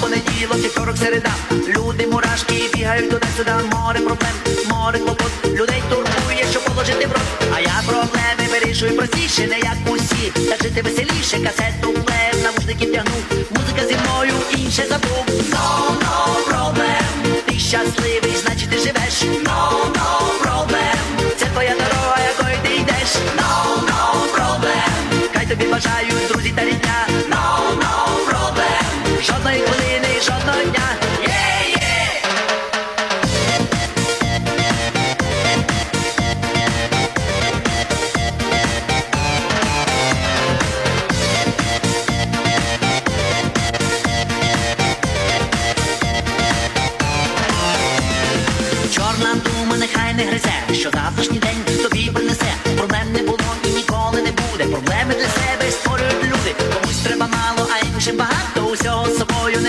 понеділок, вівторок, середа. Люди мурашки бігають туди-сюди, море проблем, море клопот. Людей турбує, що положити в рот. А я проблеми вирішую простіше, не як усі. Та жити веселіше, касету плев, навушники тягнув. Музика зі мною інше забув. No, no problem. Ти щасливий, значить ти живеш. No, no problem. Це твоя дорога, якою ти йдеш. No, no problem. Хай тобі бажають друзі та рідня. Жодна дума нехай не гризе, що завтрашній день тобі принесе. Проблем не було і ніколи не буде. Проблеми для себе створюють люди. Комусь треба мало, а іншим багато. Усього з собою не.